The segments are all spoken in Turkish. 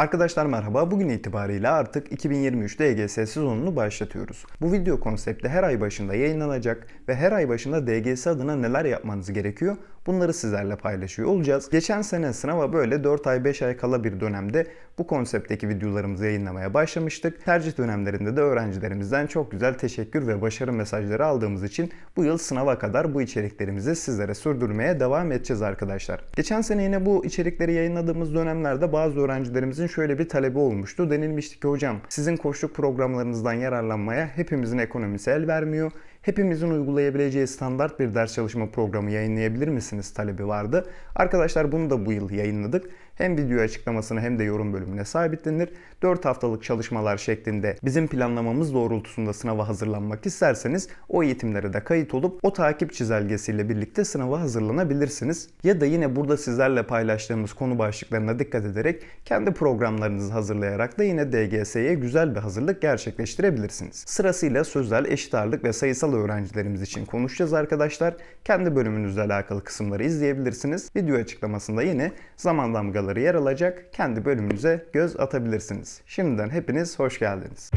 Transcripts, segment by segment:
Arkadaşlar merhaba. Bugün itibariyle artık 2023 DGS sezonunu başlatıyoruz. Bu video konsepti her ay başında yayınlanacak ve her ay başında DGS adına neler yapmanız gerekiyor bunları sizlerle paylaşıyor olacağız. Geçen sene sınava böyle 4 ay 5 ay kala bir dönemde bu konseptteki videolarımızı yayınlamaya başlamıştık. Tercih dönemlerinde de öğrencilerimizden çok güzel teşekkür ve başarı mesajları aldığımız için bu yıl sınava kadar bu içeriklerimizi sizlere sürdürmeye devam edeceğiz arkadaşlar. Geçen sene yine bu içerikleri yayınladığımız dönemlerde bazı öğrencilerimizin şöyle bir talebi olmuştu. Denilmişti ki hocam sizin koçluk programlarınızdan yararlanmaya hepimizin ekonomisi el vermiyor. Hepimizin uygulayabileceği standart bir ders çalışma programı yayınlayabilir misiniz talebi vardı. Arkadaşlar bunu da bu yıl yayınladık. Hem video açıklamasını hem de yorum bölümüne sabitlenir. 4 haftalık çalışmalar şeklinde bizim planlamamız doğrultusunda sınava hazırlanmak isterseniz o eğitimlere de kayıt olup o takip çizelgesiyle birlikte sınava hazırlanabilirsiniz. Ya da yine burada sizlerle paylaştığımız konu başlıklarına dikkat ederek kendi programlarınızı hazırlayarak da yine DGS'ye güzel bir hazırlık gerçekleştirebilirsiniz. Sırasıyla sözel, eşit ağırlık ve sayısal öğrencilerimiz için konuşacağız arkadaşlar. Kendi bölümünüzle alakalı kısımları izleyebilirsiniz. Video açıklamasında yine zaman damgaları yer alacak. Kendi bölümünüze göz atabilirsiniz. Şimdiden hepiniz hoş geldiniz.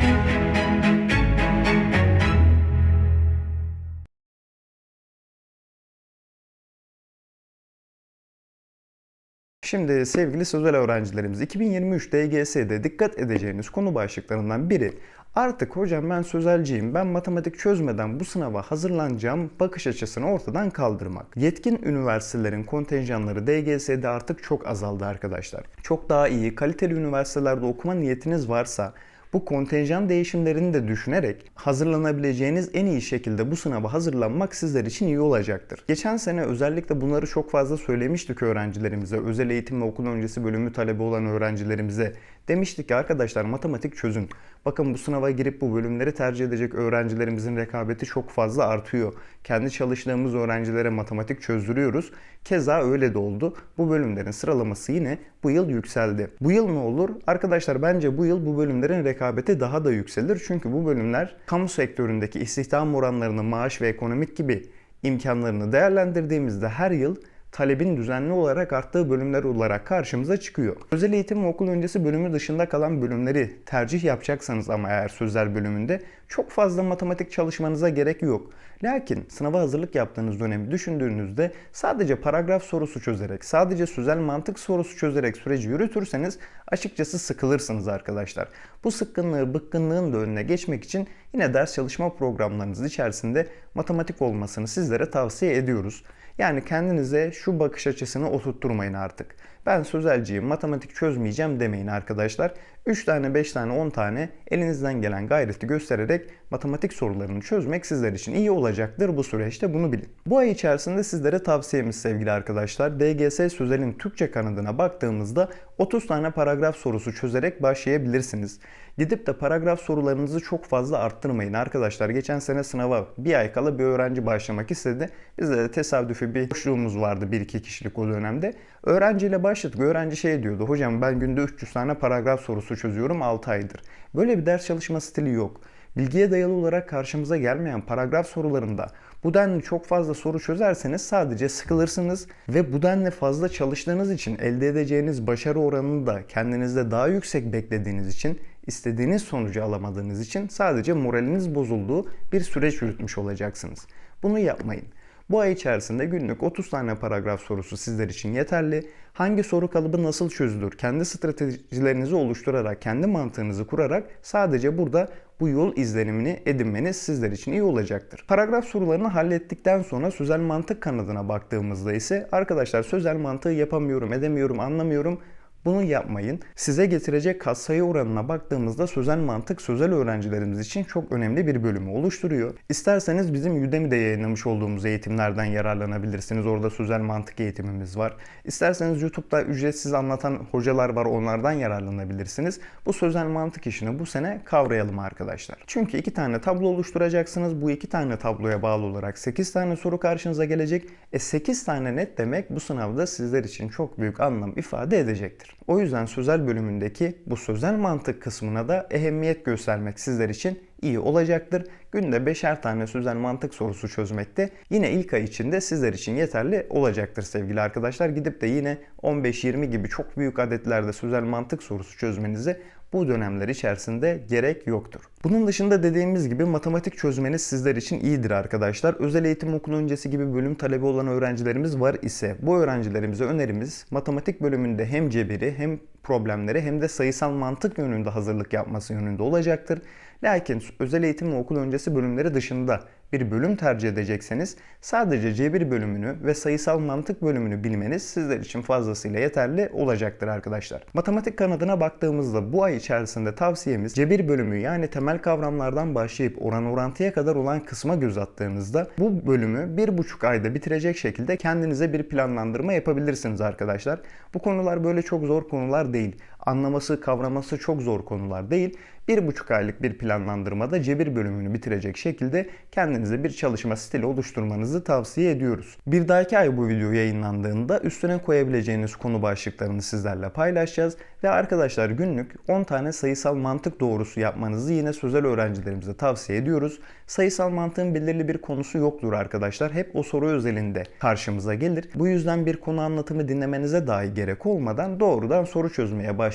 Şimdi sevgili sözel öğrencilerimiz 2023 DGS'de dikkat edeceğiniz konu başlıklarından biri artık hocam ben sözelciyim ben matematik çözmeden bu sınava hazırlanacağım bakış açısını ortadan kaldırmak. Yetkin üniversitelerin kontenjanları DGS'de artık çok azaldı arkadaşlar. Çok daha iyi kaliteli üniversitelerde okuma niyetiniz varsa bu kontenjan değişimlerini de düşünerek hazırlanabileceğiniz en iyi şekilde bu sınava hazırlanmak sizler için iyi olacaktır. Geçen sene özellikle bunları çok fazla söylemiştik öğrencilerimize, özel eğitim ve okul öncesi bölümü talebi olan öğrencilerimize. Demiştik ki arkadaşlar matematik çözün. Bakın bu sınava girip bu bölümleri tercih edecek öğrencilerimizin rekabeti çok fazla artıyor. Kendi çalıştığımız öğrencilere matematik çözdürüyoruz. Keza öyle de oldu. Bu bölümlerin sıralaması yine bu yıl yükseldi. Bu yıl ne olur? Arkadaşlar bence bu yıl bu bölümlerin rekabeti daha da yükselir. Çünkü bu bölümler kamu sektöründeki istihdam oranlarını, maaş ve ekonomik gibi imkanlarını değerlendirdiğimizde her yıl talebin düzenli olarak arttığı bölümler olarak karşımıza çıkıyor. Özel eğitim ve okul öncesi bölümü dışında kalan bölümleri tercih yapacaksanız ama eğer sözler bölümünde çok fazla matematik çalışmanıza gerek yok. Lakin sınava hazırlık yaptığınız dönemi düşündüğünüzde sadece paragraf sorusu çözerek, sadece sözel mantık sorusu çözerek süreci yürütürseniz açıkçası sıkılırsınız arkadaşlar. Bu sıkkınlığı, bıkkınlığın da önüne geçmek için yine ders çalışma programlarınız içerisinde matematik olmasını sizlere tavsiye ediyoruz. Yani kendinize şu bakış açısını oturtturmayın artık. Ben sözelciyim, matematik çözmeyeceğim demeyin arkadaşlar. 3 tane, 5 tane, 10 tane elinizden gelen gayreti göstererek matematik sorularını çözmek sizler için iyi olacaktır bu süreçte bunu bilin. Bu ay içerisinde sizlere tavsiyemiz sevgili arkadaşlar. DGS Sözel'in Türkçe kanadına baktığımızda 30 tane paragraf sorusu çözerek başlayabilirsiniz. Gidip de paragraf sorularınızı çok fazla arttırmayın arkadaşlar. Geçen sene sınava bir ay kala bir öğrenci başlamak istedi. Bizde de tesadüfi bir boşluğumuz vardı 1-2 kişilik o dönemde. Öğrenciyle başladık. Öğrenci şey diyordu. Hocam ben günde 300 tane paragraf sorusu çözüyorum 6 aydır. Böyle bir ders çalışma stili yok. Bilgiye dayalı olarak karşımıza gelmeyen paragraf sorularında bu denli çok fazla soru çözerseniz sadece sıkılırsınız ve bu denli fazla çalıştığınız için elde edeceğiniz başarı oranını da kendinizde daha yüksek beklediğiniz için istediğiniz sonucu alamadığınız için sadece moraliniz bozulduğu bir süreç yürütmüş olacaksınız. Bunu yapmayın. Bu ay içerisinde günlük 30 tane paragraf sorusu sizler için yeterli. Hangi soru kalıbı nasıl çözülür? Kendi stratejilerinizi oluşturarak, kendi mantığınızı kurarak sadece burada bu yol izlenimini edinmeniz sizler için iyi olacaktır. Paragraf sorularını hallettikten sonra sözel mantık kanadına baktığımızda ise arkadaşlar sözel mantığı yapamıyorum, edemiyorum, anlamıyorum. Bunu yapmayın. Size getirecek katsayı oranına baktığımızda sözel mantık sözel öğrencilerimiz için çok önemli bir bölümü oluşturuyor. İsterseniz bizim Udemy'de yayınlamış olduğumuz eğitimlerden yararlanabilirsiniz. Orada sözel mantık eğitimimiz var. İsterseniz YouTube'da ücretsiz anlatan hocalar var onlardan yararlanabilirsiniz. Bu sözel mantık işini bu sene kavrayalım arkadaşlar. Çünkü iki tane tablo oluşturacaksınız. Bu iki tane tabloya bağlı olarak 8 tane soru karşınıza gelecek. E 8 tane net demek bu sınavda sizler için çok büyük anlam ifade edecektir. O yüzden sözel bölümündeki bu sözel mantık kısmına da ehemmiyet göstermek sizler için iyi olacaktır. Günde beşer tane sözel mantık sorusu çözmekte yine ilk ay içinde sizler için yeterli olacaktır sevgili arkadaşlar. Gidip de yine 15-20 gibi çok büyük adetlerde sözel mantık sorusu çözmenize bu dönemler içerisinde gerek yoktur. Bunun dışında dediğimiz gibi matematik çözmeniz sizler için iyidir arkadaşlar. Özel eğitim okulu öncesi gibi bölüm talebi olan öğrencilerimiz var ise bu öğrencilerimize önerimiz matematik bölümünde hem cebiri hem problemleri hem de sayısal mantık yönünde hazırlık yapması yönünde olacaktır. Lakin özel eğitim ve okul öncesi bölümleri dışında bir bölüm tercih edecekseniz sadece cebir bölümünü ve sayısal mantık bölümünü bilmeniz sizler için fazlasıyla yeterli olacaktır arkadaşlar. Matematik kanadına baktığımızda bu ay içerisinde tavsiyemiz cebir bölümü yani temel kavramlardan başlayıp oran orantıya kadar olan kısma göz attığınızda bu bölümü bir buçuk ayda bitirecek şekilde kendinize bir planlandırma yapabilirsiniz arkadaşlar. Bu konular böyle çok zor konular değil. Anlaması, kavraması çok zor konular değil. Bir buçuk aylık bir planlandırmada cebir bölümünü bitirecek şekilde kendinize bir çalışma stili oluşturmanızı tavsiye ediyoruz. Bir dahaki ay bu video yayınlandığında üstüne koyabileceğiniz konu başlıklarını sizlerle paylaşacağız ve arkadaşlar günlük 10 tane sayısal mantık doğrusu yapmanızı yine sözel öğrencilerimize tavsiye ediyoruz. Sayısal mantığın belirli bir konusu yoktur arkadaşlar. Hep o soru özelinde karşımıza gelir. Bu yüzden bir konu anlatımı dinlemenize dahi gerek olmadan doğrudan soru çözmeye başlayabilirsiniz.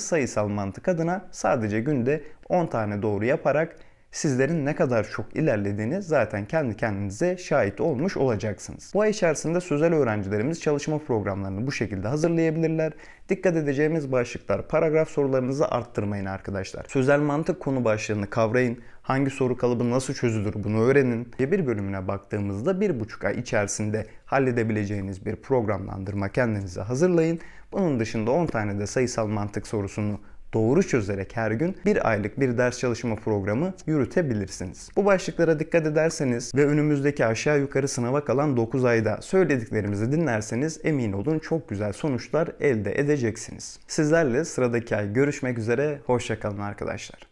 Sayısal mantık adına sadece günde 10 tane doğru yaparak sizlerin ne kadar çok ilerlediğini zaten kendi kendinize şahit olmuş olacaksınız. Bu ay içerisinde sözel öğrencilerimiz çalışma programlarını bu şekilde hazırlayabilirler. Dikkat edeceğimiz başlıklar paragraf sorularınızı arttırmayın arkadaşlar. Sözel mantık konu başlığını kavrayın. Hangi soru kalıbı nasıl çözülür bunu öğrenin. Bir bölümüne baktığımızda bir buçuk ay içerisinde halledebileceğiniz bir programlandırma kendinize hazırlayın. Bunun dışında 10 tane de sayısal mantık sorusunu doğru çözerek her gün bir aylık bir ders çalışma programı yürütebilirsiniz. Bu başlıklara dikkat ederseniz ve önümüzdeki aşağı yukarı sınava kalan 9 ayda söylediklerimizi dinlerseniz emin olun çok güzel sonuçlar elde edeceksiniz. Sizlerle sıradaki ay görüşmek üzere, hoşçakalın arkadaşlar.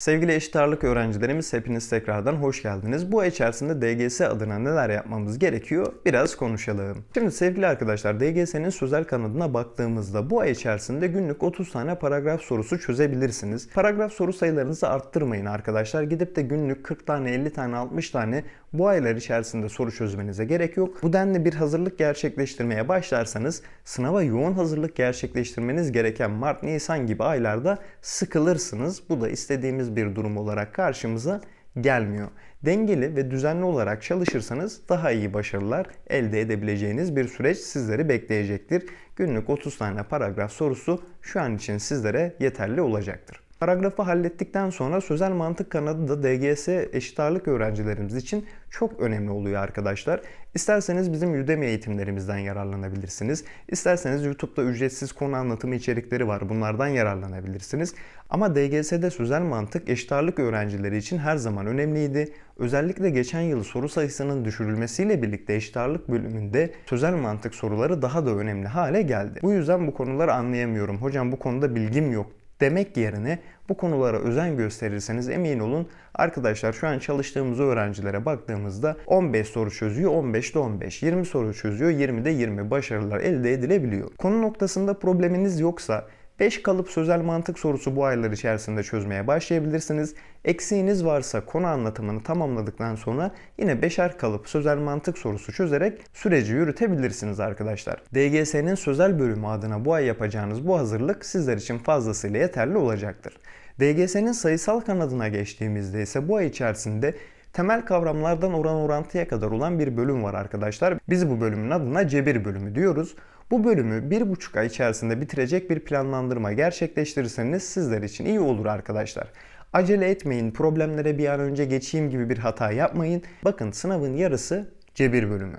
Sevgili eşit ağırlık öğrencilerimiz hepiniz tekrardan hoş geldiniz. Bu ay içerisinde DGS adına neler yapmamız gerekiyor biraz konuşalım. Şimdi sevgili arkadaşlar DGS'nin sözel kanadına baktığımızda bu ay içerisinde günlük 30 tane paragraf sorusu çözebilirsiniz. Paragraf soru sayılarınızı arttırmayın arkadaşlar. Gidip de günlük 40 tane 50 tane 60 tane bu aylar içerisinde soru çözmenize gerek yok. Bu denli bir hazırlık gerçekleştirmeye başlarsanız sınava yoğun hazırlık gerçekleştirmeniz gereken Mart, Nisan gibi aylarda sıkılırsınız. Bu da istediğimiz bir durum olarak karşımıza gelmiyor. Dengeli ve düzenli olarak çalışırsanız daha iyi başarılar elde edebileceğiniz bir süreç sizleri bekleyecektir. Günlük 30 tane paragraf sorusu şu an için sizlere yeterli olacaktır. Paragrafı hallettikten sonra sözel mantık kanadı da DGS eşit ağırlık öğrencilerimiz için çok önemli oluyor arkadaşlar. İsterseniz bizim Udemy eğitimlerimizden yararlanabilirsiniz. İsterseniz YouTube'da ücretsiz konu anlatımı içerikleri var. Bunlardan yararlanabilirsiniz. Ama DGS'de sözel mantık eşit ağırlık öğrencileri için her zaman önemliydi. Özellikle geçen yıl soru sayısının düşürülmesiyle birlikte eşit ağırlık bölümünde sözel mantık soruları daha da önemli hale geldi. Bu yüzden bu konuları anlayamıyorum. Hocam bu konuda bilgim yok demek yerine bu konulara özen gösterirseniz emin olun arkadaşlar şu an çalıştığımız öğrencilere baktığımızda 15 soru çözüyor 15'te 15, 20 soru çözüyor 20'de 20 başarılar elde edilebiliyor. Konu noktasında probleminiz yoksa 5 kalıp sözel mantık sorusu bu aylar içerisinde çözmeye başlayabilirsiniz. Eksiğiniz varsa konu anlatımını tamamladıktan sonra yine 5'er kalıp sözel mantık sorusu çözerek süreci yürütebilirsiniz arkadaşlar. DGS'nin sözel bölümü adına bu ay yapacağınız bu hazırlık sizler için fazlasıyla yeterli olacaktır. DGS'nin sayısal kanadına geçtiğimizde ise bu ay içerisinde temel kavramlardan oran orantıya kadar olan bir bölüm var arkadaşlar. Biz bu bölümün adına cebir bölümü diyoruz. Bu bölümü bir buçuk ay içerisinde bitirecek bir planlandırma gerçekleştirirseniz sizler için iyi olur arkadaşlar. Acele etmeyin, problemlere bir an önce geçeyim gibi bir hata yapmayın. Bakın sınavın yarısı cebir bölümü.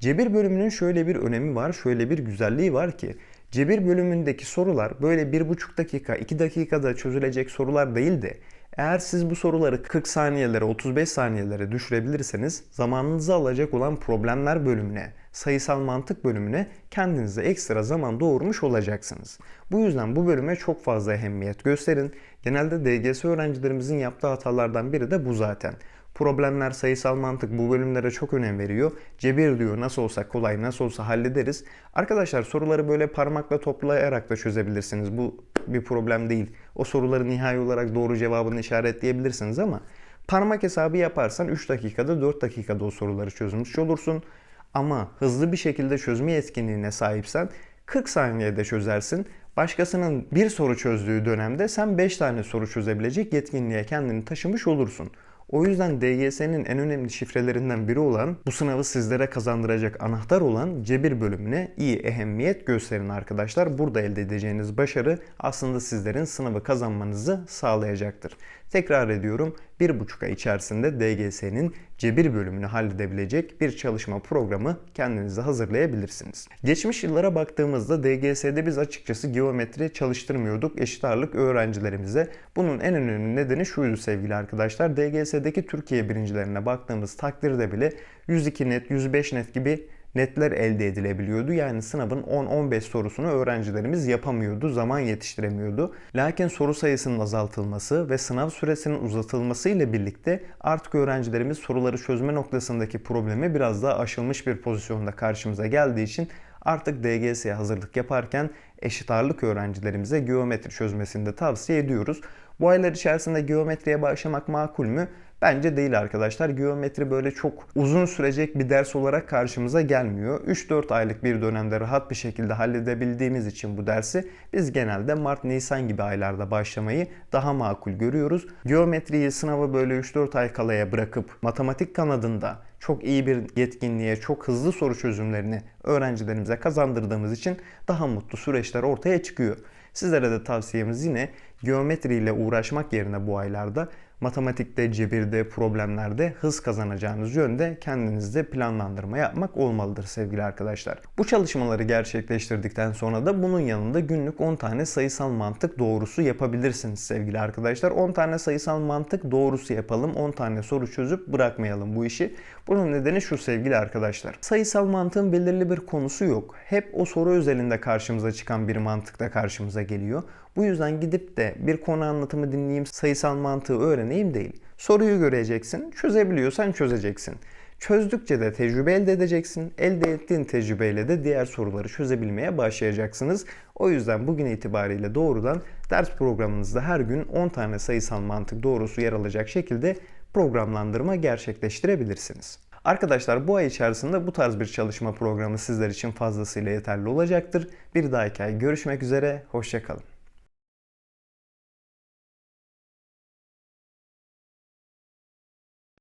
Cebir bölümünün şöyle bir önemi var, şöyle bir güzelliği var ki cebir bölümündeki sorular böyle bir buçuk dakika, iki dakikada çözülecek sorular değil de eğer siz bu soruları 40 saniyelere, 35 saniyelere düşürebilirseniz zamanınızı alacak olan problemler bölümüne, sayısal mantık bölümüne kendinize ekstra zaman doğurmuş olacaksınız. Bu yüzden bu bölüme çok fazla ehemmiyet gösterin. Genelde DGS öğrencilerimizin yaptığı hatalardan biri de bu zaten problemler, sayısal mantık bu bölümlere çok önem veriyor. Cebir diyor nasıl olsa kolay, nasıl olsa hallederiz. Arkadaşlar soruları böyle parmakla toplayarak da çözebilirsiniz. Bu bir problem değil. O soruları nihai olarak doğru cevabını işaretleyebilirsiniz ama parmak hesabı yaparsan 3 dakikada 4 dakikada o soruları çözmüş olursun. Ama hızlı bir şekilde çözme yetkinliğine sahipsen 40 saniyede çözersin. Başkasının bir soru çözdüğü dönemde sen 5 tane soru çözebilecek yetkinliğe kendini taşımış olursun. O yüzden DGS'nin en önemli şifrelerinden biri olan bu sınavı sizlere kazandıracak anahtar olan cebir bölümüne iyi ehemmiyet gösterin arkadaşlar. Burada elde edeceğiniz başarı aslında sizlerin sınavı kazanmanızı sağlayacaktır. Tekrar ediyorum bir buçuk ay içerisinde DGS'nin cebir bölümünü halledebilecek bir çalışma programı kendinize hazırlayabilirsiniz. Geçmiş yıllara baktığımızda DGS'de biz açıkçası geometri çalıştırmıyorduk eşit ağırlık öğrencilerimize. Bunun en önemli nedeni şuydu sevgili arkadaşlar. DGS'deki Türkiye birincilerine baktığımız takdirde bile 102 net, 105 net gibi netler elde edilebiliyordu. Yani sınavın 10-15 sorusunu öğrencilerimiz yapamıyordu, zaman yetiştiremiyordu. Lakin soru sayısının azaltılması ve sınav süresinin uzatılması ile birlikte artık öğrencilerimiz soruları çözme noktasındaki problemi biraz daha aşılmış bir pozisyonda karşımıza geldiği için artık DGS'ye hazırlık yaparken eşit ağırlık öğrencilerimize geometri çözmesini de tavsiye ediyoruz. Bu aylar içerisinde geometriye başlamak makul mü? Bence değil arkadaşlar. Geometri böyle çok uzun sürecek bir ders olarak karşımıza gelmiyor. 3-4 aylık bir dönemde rahat bir şekilde halledebildiğimiz için bu dersi biz genelde Mart-Nisan gibi aylarda başlamayı daha makul görüyoruz. Geometriyi sınava böyle 3-4 ay kalaya bırakıp matematik kanadında çok iyi bir yetkinliğe, çok hızlı soru çözümlerini öğrencilerimize kazandırdığımız için daha mutlu süreçler ortaya çıkıyor. Sizlere de tavsiyemiz yine geometriyle uğraşmak yerine bu aylarda matematikte, cebirde, problemlerde hız kazanacağınız yönde kendinizde planlandırma yapmak olmalıdır sevgili arkadaşlar. Bu çalışmaları gerçekleştirdikten sonra da bunun yanında günlük 10 tane sayısal mantık doğrusu yapabilirsiniz sevgili arkadaşlar. 10 tane sayısal mantık doğrusu yapalım. 10 tane soru çözüp bırakmayalım bu işi. Bunun nedeni şu sevgili arkadaşlar. Sayısal mantığın belirli bir konusu yok. Hep o soru özelinde karşımıza çıkan bir mantık da karşımıza geliyor. Bu yüzden gidip de bir konu anlatımı dinleyeyim, sayısal mantığı öğreneyim değil. Soruyu göreceksin, çözebiliyorsan çözeceksin. Çözdükçe de tecrübe elde edeceksin. Elde ettiğin tecrübeyle de diğer soruları çözebilmeye başlayacaksınız. O yüzden bugün itibariyle doğrudan ders programınızda her gün 10 tane sayısal mantık doğrusu yer alacak şekilde programlandırma gerçekleştirebilirsiniz. Arkadaşlar bu ay içerisinde bu tarz bir çalışma programı sizler için fazlasıyla yeterli olacaktır. Bir dahaki ay görüşmek üzere, hoşçakalın.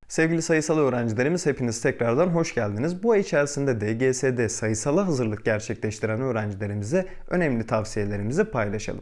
Sevgili sayısal öğrencilerimiz hepiniz tekrardan hoş geldiniz. Bu ay içerisinde DGS'de sayısala hazırlık gerçekleştiren öğrencilerimize önemli tavsiyelerimizi paylaşalım.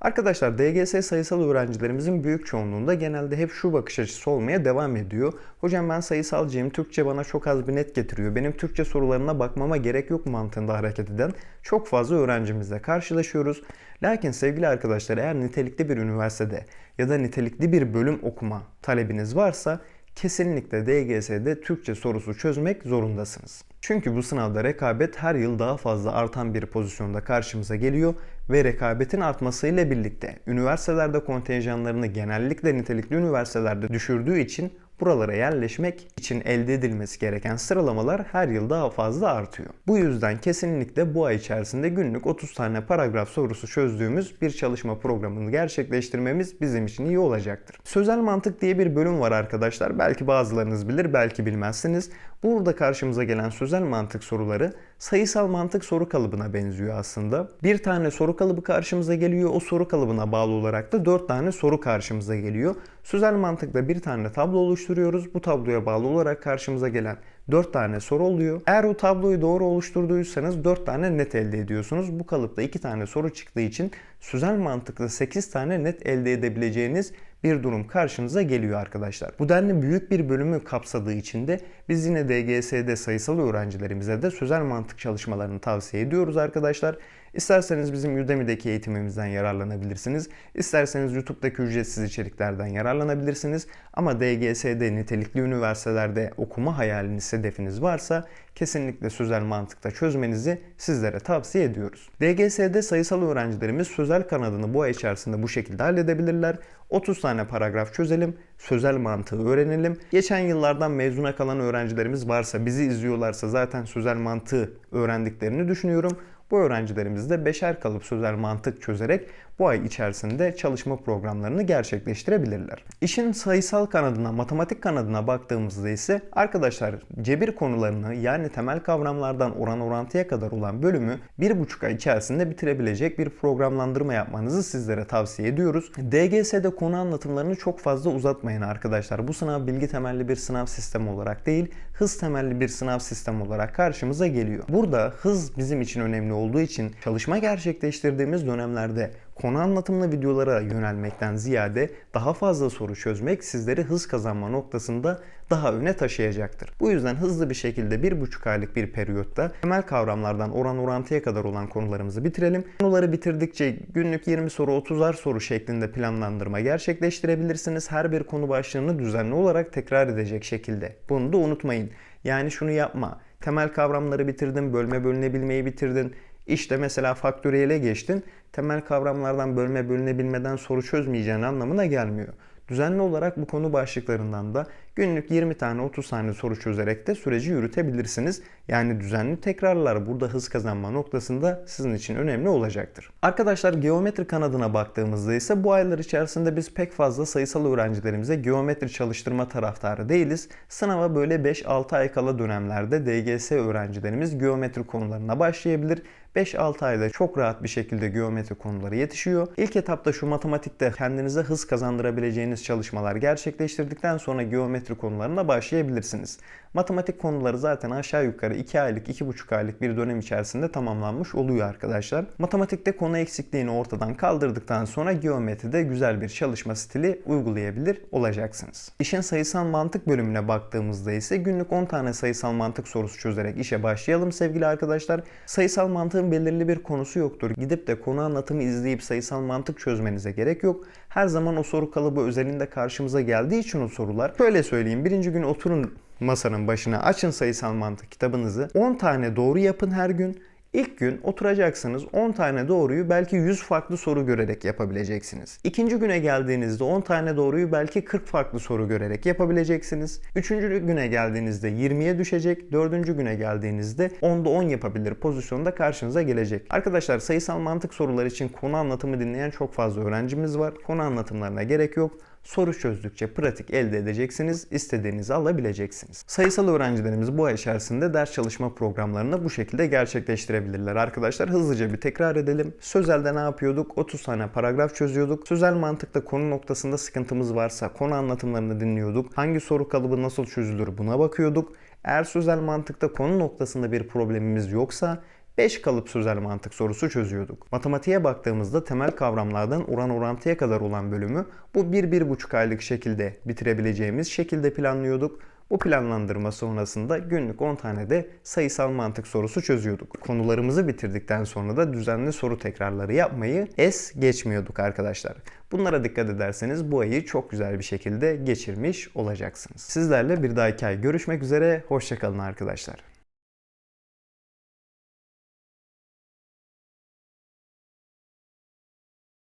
Arkadaşlar DGS sayısal öğrencilerimizin büyük çoğunluğunda genelde hep şu bakış açısı olmaya devam ediyor. Hocam ben sayısalcıyım, Türkçe bana çok az bir net getiriyor. Benim Türkçe sorularına bakmama gerek yok mantığında hareket eden çok fazla öğrencimizle karşılaşıyoruz. Lakin sevgili arkadaşlar eğer nitelikli bir üniversitede ya da nitelikli bir bölüm okuma talebiniz varsa kesinlikle DGS'de Türkçe sorusu çözmek zorundasınız. Çünkü bu sınavda rekabet her yıl daha fazla artan bir pozisyonda karşımıza geliyor ve rekabetin artmasıyla birlikte üniversitelerde kontenjanlarını genellikle nitelikli üniversitelerde düşürdüğü için buralara yerleşmek için elde edilmesi gereken sıralamalar her yıl daha fazla artıyor. Bu yüzden kesinlikle bu ay içerisinde günlük 30 tane paragraf sorusu çözdüğümüz bir çalışma programını gerçekleştirmemiz bizim için iyi olacaktır. Sözel mantık diye bir bölüm var arkadaşlar. Belki bazılarınız bilir, belki bilmezsiniz. Burada karşımıza gelen sözel mantık soruları sayısal mantık soru kalıbına benziyor aslında. Bir tane soru kalıbı karşımıza geliyor. O soru kalıbına bağlı olarak da 4 tane soru karşımıza geliyor. Sözel mantıkla bir tane tablo oluşturuyoruz. Bu tabloya bağlı olarak karşımıza gelen 4 tane soru oluyor. Eğer o tabloyu doğru oluşturduysanız 4 tane net elde ediyorsunuz. Bu kalıpta 2 tane soru çıktığı için sözel mantıkla 8 tane net elde edebileceğiniz bir durum karşınıza geliyor arkadaşlar. Bu denli büyük bir bölümü kapsadığı için de biz yine DGS'de sayısal öğrencilerimize de sözel mantık çalışmalarını tavsiye ediyoruz arkadaşlar. İsterseniz bizim Udemy'deki eğitimimizden yararlanabilirsiniz. İsterseniz YouTube'daki ücretsiz içeriklerden yararlanabilirsiniz. Ama DGS'de nitelikli üniversitelerde okuma hayaliniz, hedefiniz varsa kesinlikle sözel mantıkta çözmenizi sizlere tavsiye ediyoruz. DGS'de sayısal öğrencilerimiz sözel kanadını bu ay içerisinde bu şekilde halledebilirler. 30 tane paragraf çözelim, sözel mantığı öğrenelim. Geçen yıllardan mezuna kalan öğrencilerimiz varsa, bizi izliyorlarsa zaten sözel mantığı öğrendiklerini düşünüyorum. Bu öğrencilerimiz de beşer kalıp sözel mantık çözerek bu ay içerisinde çalışma programlarını gerçekleştirebilirler. İşin sayısal kanadına, matematik kanadına baktığımızda ise arkadaşlar cebir konularını yani temel kavramlardan oran orantıya kadar olan bölümü bir buçuk ay içerisinde bitirebilecek bir programlandırma yapmanızı sizlere tavsiye ediyoruz. DGS'de konu anlatımlarını çok fazla uzatmayın arkadaşlar. Bu sınav bilgi temelli bir sınav sistemi olarak değil, hız temelli bir sınav sistemi olarak karşımıza geliyor. Burada hız bizim için önemli olduğu için çalışma gerçekleştirdiğimiz dönemlerde konu anlatımlı videolara yönelmekten ziyade daha fazla soru çözmek sizleri hız kazanma noktasında daha öne taşıyacaktır. Bu yüzden hızlı bir şekilde bir buçuk aylık bir periyotta temel kavramlardan oran orantıya kadar olan konularımızı bitirelim. Konuları bitirdikçe günlük 20 soru 30'ar soru şeklinde planlandırma gerçekleştirebilirsiniz. Her bir konu başlığını düzenli olarak tekrar edecek şekilde. Bunu da unutmayın. Yani şunu yapma. Temel kavramları bitirdin, bölme bölünebilmeyi bitirdin. İşte mesela faktöriyele geçtin. Temel kavramlardan bölme bölünebilmeden soru çözmeyeceğin anlamına gelmiyor. Düzenli olarak bu konu başlıklarından da günlük 20 tane 30 tane soru çözerek de süreci yürütebilirsiniz. Yani düzenli tekrarlar burada hız kazanma noktasında sizin için önemli olacaktır. Arkadaşlar geometri kanadına baktığımızda ise bu aylar içerisinde biz pek fazla sayısal öğrencilerimize geometri çalıştırma taraftarı değiliz. Sınava böyle 5-6 ay kala dönemlerde DGS öğrencilerimiz geometri konularına başlayabilir. 5-6 ayda çok rahat bir şekilde geometri konuları yetişiyor. İlk etapta şu matematikte kendinize hız kazandırabileceğiniz çalışmalar gerçekleştirdikten sonra geometri konularına başlayabilirsiniz. Matematik konuları zaten aşağı yukarı 2 aylık, 2,5 aylık bir dönem içerisinde tamamlanmış oluyor arkadaşlar. Matematikte konu eksikliğini ortadan kaldırdıktan sonra geometride güzel bir çalışma stili uygulayabilir olacaksınız. İşin sayısal mantık bölümüne baktığımızda ise günlük 10 tane sayısal mantık sorusu çözerek işe başlayalım sevgili arkadaşlar. Sayısal mantığın belirli bir konusu yoktur. Gidip de konu anlatımı izleyip sayısal mantık çözmenize gerek yok. Her zaman o soru kalıbı özelinde karşımıza geldiği için o sorular. Şöyle söyleyeyim birinci gün oturun masanın başına açın sayısal mantık kitabınızı. 10 tane doğru yapın her gün. İlk gün oturacaksınız 10 tane doğruyu belki 100 farklı soru görerek yapabileceksiniz. İkinci güne geldiğinizde 10 tane doğruyu belki 40 farklı soru görerek yapabileceksiniz. Üçüncü güne geldiğinizde 20'ye düşecek. Dördüncü güne geldiğinizde 10'da 10 yapabilir pozisyonda karşınıza gelecek. Arkadaşlar sayısal mantık sorular için konu anlatımı dinleyen çok fazla öğrencimiz var. Konu anlatımlarına gerek yok. Soru çözdükçe pratik elde edeceksiniz, istediğinizi alabileceksiniz. Sayısal öğrencilerimiz bu ay içerisinde ders çalışma programlarını bu şekilde gerçekleştirebilirler. Arkadaşlar hızlıca bir tekrar edelim. Sözelde ne yapıyorduk? 30 tane paragraf çözüyorduk. Sözel mantıkta konu noktasında sıkıntımız varsa konu anlatımlarını dinliyorduk. Hangi soru kalıbı nasıl çözülür buna bakıyorduk. Eğer sözel mantıkta konu noktasında bir problemimiz yoksa 5 kalıp sözel mantık sorusu çözüyorduk. Matematiğe baktığımızda temel kavramlardan oran orantıya kadar olan bölümü bu 1-1,5 aylık şekilde bitirebileceğimiz şekilde planlıyorduk. Bu planlandırma sonrasında günlük 10 tane de sayısal mantık sorusu çözüyorduk. Konularımızı bitirdikten sonra da düzenli soru tekrarları yapmayı es geçmiyorduk arkadaşlar. Bunlara dikkat ederseniz bu ayı çok güzel bir şekilde geçirmiş olacaksınız. Sizlerle bir dahaki ay görüşmek üzere. Hoşçakalın arkadaşlar.